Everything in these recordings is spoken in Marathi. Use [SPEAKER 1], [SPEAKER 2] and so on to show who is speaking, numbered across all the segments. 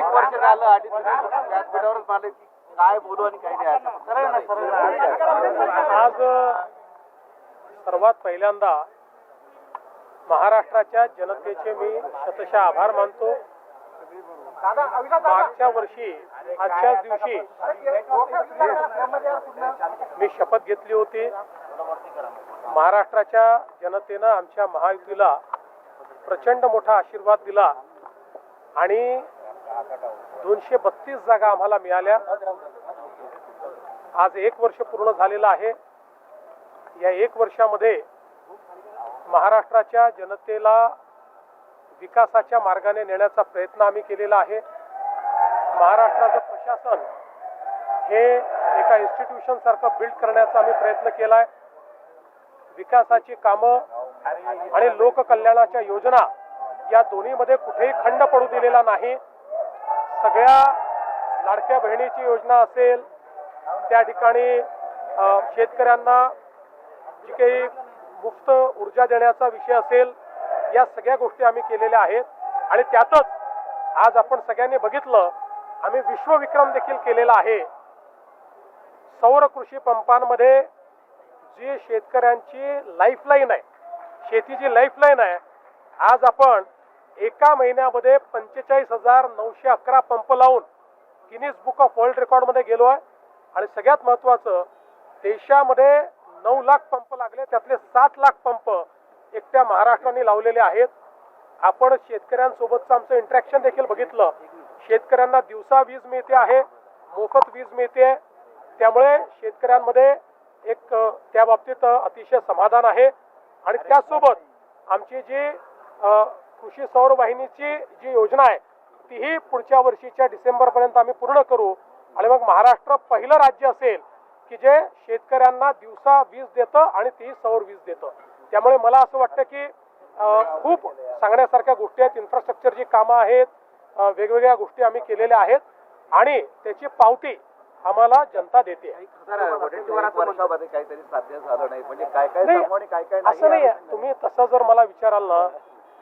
[SPEAKER 1] एक वर्ष झालं आणि व्यासपीठावरच मानले की काय बोलू आणि काय नाही. सरळ ना सरळ
[SPEAKER 2] आज सर्वात पहिल्यांदा महाराष्ट्राच्या जनतेचे मी शतशः आभार मानतो. मागच्या वर्षी आजच्याच दिवशी मी शपथ घेतली होती. महाराष्ट्राच्या जनतेनं आमच्या महायुतीला प्रचंड मोठा आशीर्वाद दिला. आणि दोनशे बत्तीस जागा आम्हाला मिळाल्या. आज एक वर्ष पूर्ण झालेलं आहे. या एक वर्षामध्ये महाराष्ट्राच्या जनतेला विकासाच्या मार्गाने नेण्याचा प्रयत्न आम्ही केलेला आहे. महाराष्ट्राचं प्रशासन हे एका इन्स्टिट्यूशन सारखं बिल्ड करण्याचा आम्ही प्रयत्न केला आहे विकासाची कामं आणि लोककल्याणाच्या योजना या दोन्हीमध्ये कुठेही खंड पडू दिलेला नाही. सगळ्या लाडक्या बहिणीची योजना असेल त्या ठिकाणी शेतकऱ्यांना जी काही मुफ्त ऊर्जा देण्याचा विषय असेल या सगळ्या गोष्टी आम्ही केलेल्या आहेत. आणि त्यातच आज आपण सगळ्यांनी बघितलं आम्ही विश्वविक्रम देखील केलेला आहे. सौर कृषी पंपांमध्ये जी शेतकऱ्यांची लाईफलाईन आहे शेतीची लाईफलाईन आहे आज आपण एका महिन्यामध्ये पंचेचाळीस हजार नऊशे अकरा पंप लावून गिनीज बुक ऑफ वर्ल्ड रेकॉर्डमध्ये गेलो आहे. आणि सगळ्यात महत्त्वाचं देशामध्ये नऊ लाख पंप लागले त्यातले सात लाख पंप एकट्या महाराष्ट्राने लावलेले आहेत. आपण शेतकऱ्यांसोबतचं आमचं इंटरॅक्शन देखील बघितलं. शेतकऱ्यांना दिवसा वीज मिळते आहे मोफत वीज मिळते. त्यामुळे शेतकऱ्यांमध्ये एक त्या बाबतीत अतिशय समाधान आहे. आणि त्यासोबत आमची जी कृषी सौर वाहिनीची जी योजना आहे तीही पुढच्या वर्षीच्या डिसेंबरपर्यंत आम्ही पूर्ण करू. आणि मग महाराष्ट्र पहिलं राज्य असेल की जे शेतकऱ्यांना दिवसा वीज देतं आणि तीही सौर वीज देतं. त्यामुळे मला असं वाटतं की खूप सांगण्यासारख्या गोष्टी आहेत. इन्फ्रास्ट्रक्चरची कामं आहेत वेगवेगळ्या गोष्टी आम्ही केलेल्या आहेत. आणि त्याची पावती आम्हाला जनता देते.
[SPEAKER 1] असं नाही. म्हणजे काय काय
[SPEAKER 2] नाही,
[SPEAKER 1] जमलं आणि काय काय
[SPEAKER 2] असं नाही आहे. तुम्ही तसं जर मला विचाराल ना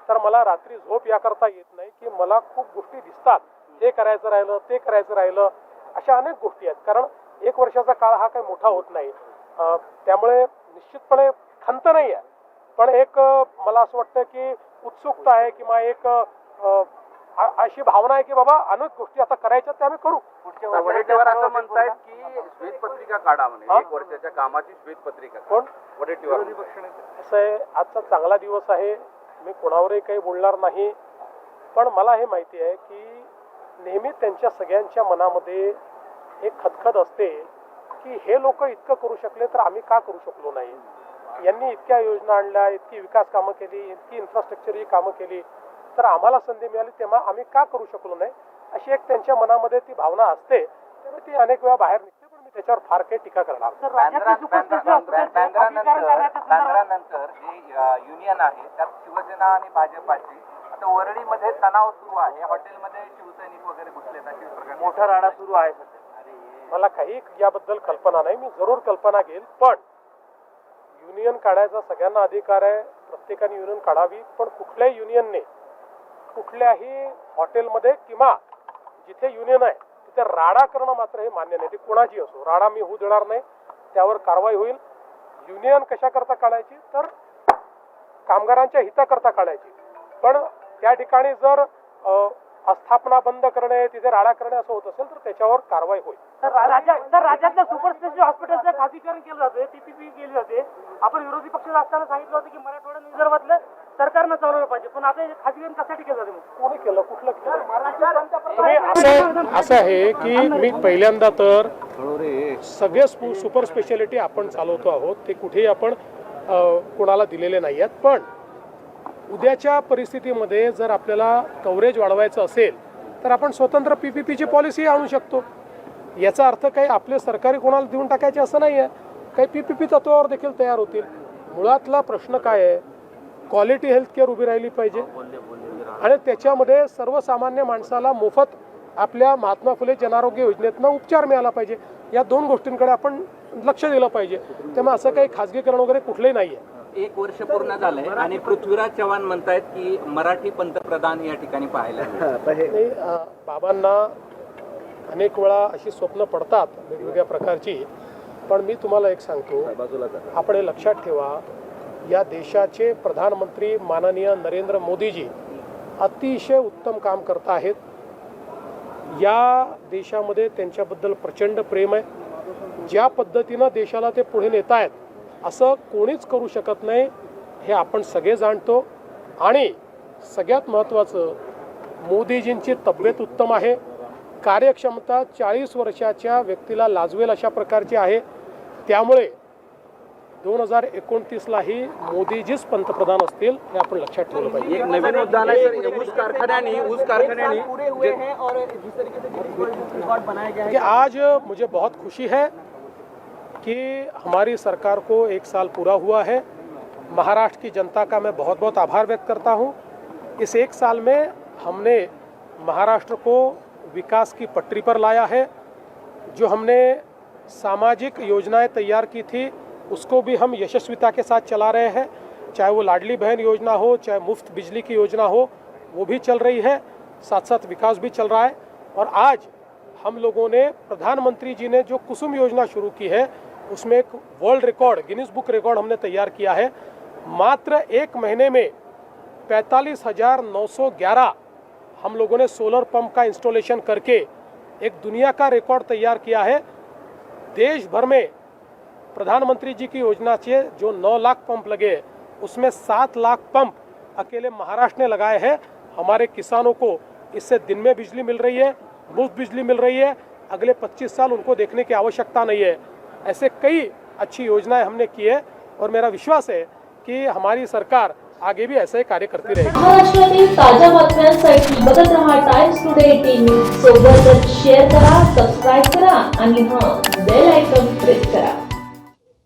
[SPEAKER 2] तर मला रात्री झोप याकरता येत नाही की मला खूप गोष्टी दिसतात. हे करायचं राहिलं ते करायचं राहिलं अशा अनेक गोष्टी आहेत. कारण एक वर्षाचा काळ हा काही मोठा होत नाही. त्यामुळे निश्चितपणे खंत नाही आहे. पण एक मला असं वाटतं की उत्सुकता आहे किंवा एक अशी भावना आहे की बाबा अनेक गोष्टी आता करायच्या त्या आम्ही करू.
[SPEAKER 1] वडेट्टीवार असं म्हणतायत की श्वेतपत्रिका काढा? म्हणे. एक वर्षाच्या कामाची श्वेतपत्रिका
[SPEAKER 2] कोण?
[SPEAKER 1] वडेट्टीवार.
[SPEAKER 2] असं आहे. आजचा चांगला दिवस आहे. मी कोणावरही काही बोलणार नाही. पण मला हे माहिती आहे की नेहमी त्यांच्या सगळ्यांच्या मनामध्ये एक खदखद असते की हे लोक इतकं करू शकले तर आम्ही का करू शकलो नाही? यांनी इतक्या योजना आणल्या इतकी विकास कामं केली इतकी इन्फ्रास्ट्रक्चरची कामं केली तर आम्हाला संधी मिळाली तेव्हा आम्ही का करू शकलो नाही? अशी एक त्यांच्या मनामध्ये ती भावना असते. त्यामुळे ती अनेक वेळा बाहेर निघते. त्याच्यावर फार काही टीका करणार.
[SPEAKER 3] बँद्रानंतर जे युनियन आहे त्यात शिवसेना आणि भाजपाची. आता वरळीमध्ये तणाव सुरू आहे. हॉटेलमध्ये शिवसैनिक वगैरे घुसलेत अशी प्रकार
[SPEAKER 1] मोठा राडा सुरू आहे
[SPEAKER 2] मला काही याबद्दल कल्पना नाही. मी जरूर कल्पना घेईल पण युनियन काढायचा सगळ्यांना अधिकार आहे. प्रत्येकाने युनियन काढावी पण कुठल्याही युनियनने कुठल्याही हॉटेलमध्ये किंवा जिथे युनियन आहे तिथे राडा करणं मात्र हे मान्य नाही. ते कोणाची असो. राडा मी होऊ देणार नाही. त्यावर कारवाई होईल. युनियन कशाकरता काढायची? तर कामगारांच्या हिताकरता काढायची. पण त्या ठिकाणी जर अ, बंद करणे तिथे राडा करणे असं होत असेल तर त्याच्यावर कारवाई होईल.
[SPEAKER 4] तर राज्यात राज्यातल्या सुपर स्पेशल हॉस्पिटलचं खासगीकरण केलं जाते टीपीपी केली जाते. आपण विरोधी पक्ष असताना सांगितलं होतं की मराठवाडा विदर्भातलं सरकारनं चालवलं पाहिजे. पण आता हे खासगीकरण कशासाठी केलं जाते मग?
[SPEAKER 2] कोणी केलं? कुठलं केलं? असं असं आहे की मी पहिल्यांदा तर सगळे स्पु- सुपर स्पेशालिटी आपण चालवतो आहोत. ते कुठेही आपण कोणाला दिलेले नाही आहेत. पण उद्याच्या परिस्थितीमध्ये जर आपल्याला कव्हरेज वाढवायचं असेल तर आपण स्वतंत्र पी पी पीची पॉलिसी आणू शकतो. याचा अर्थ काही आपले सरकारी कोणाला देऊन टाकायचे असं नाही आहे काही पी पी पी तत्वावर देखील तयार होतील. मुळातला प्रश्न काय आहे? क्वालिटी हेल्थकेअर उभी राहिली पाहिजे. आणि त्याच्यामध्ये सर्वसामान्य माणसाला मोफत आपल्या महात्मा फुले जनआरोग्य योजनेतनं उपचार मिळाला पाहिजे. या दोन गोष्टींकडे आपण लक्ष दिलं पाहिजे. त्यामुळे असं काही खाजगीकरण वगैरे कुठलंही नाही आहे
[SPEAKER 3] एक वर्ष पूर्ण झालंय आणि पृथ्वीराज चव्हाण म्हणतायत की मराठी पंतप्रधान या ठिकाणी पाहायला
[SPEAKER 2] बाबांना अनेक वेळा अशी स्वप्न पडतात वेगवेगळ्या प्रकारची. पण मी तुम्हाला एक सांगतो आपण हे लक्षात ठेवा या देशाचे प्रधानमंत्री माननीय नरेंद्र मोदीजी अतिशय उत्तम काम करत आहेत. या देशामध्ये त्यांच्याबद्दल प्रचंड प्रेम आहे. ज्या पद्धतीनं देशाला ते पुढे नेत आहेत असं कोणीच करू शकत नाही हे आपण सगळे जाणतो. आणि सगळ्यात महत्त्वाचं मोदीजींची तब्येत उत्तम आहे. कार्यक्षमता चाळीस वर्षाच्या व्यक्तीला लाजवेल अशा प्रकारची आहे. त्यामुळे दोन हज़ार एकोणतीसलाही मोदीजीच पंतप्रधान असतील हे आपण लक्षात ठेवलं पाहिजे.
[SPEAKER 1] एक नवीन मुद्दा आला सर ऊस कारखान्यांनी ऊस कारखान्यांनी
[SPEAKER 2] कि आज मुझे बहुत खुशी है कि हमारी सरकार को एक साल पूरा हुआ है। महाराष्ट्र की जनता का मैं बहुत बहुत आभार व्यक्त करता हूँ। इस एक साल में हमने महाराष्ट्र को विकास की पटरी पर लाया है। जो हमने सामाजिक योजनाएँ तैयार की थी उसको भी हम यशस्विता के साथ चला रहे हैं। चाहे वो लाडली बहन योजना हो, चाहे मुफ़्त बिजली की योजना हो, वो भी चल रही है। साथ साथ विकास भी चल रहा है। और आज हम लोगों ने, प्रधानमंत्री जी ने जो कुसुम योजना शुरू की है, उसमें एक world record Guinness book record हमने तैयार किया है। मात्र एक महीने में पैंतालीस हज़ार नौ सौ ग्यारह हम लोगों ने सोलर पंप का इंस्टॉलेशन करके एक दुनिया का रिकॉर्ड तैयार किया है। देश भर में प्रधानमंत्री जी की योजना से जो नौ लाख पंप लगे, उसमें सात लाख पंप अकेले महाराष्ट्र ने लगाए हैं। हमारे किसानों को इससे दिन में बिजली मिल रही है, मुफ़्त बिजली मिल रही है। अगले 25 साल उनको देखने की आवश्यकता नहीं है। ऐसे कई अच्छी योजनाएँ हमने की है और मेरा विश्वास है कि हमारी सरकार आगे भी ऐसे कार्य करती रहेगी।
[SPEAKER 5] टाइम्स टुडे करा करा बेल आयकॉन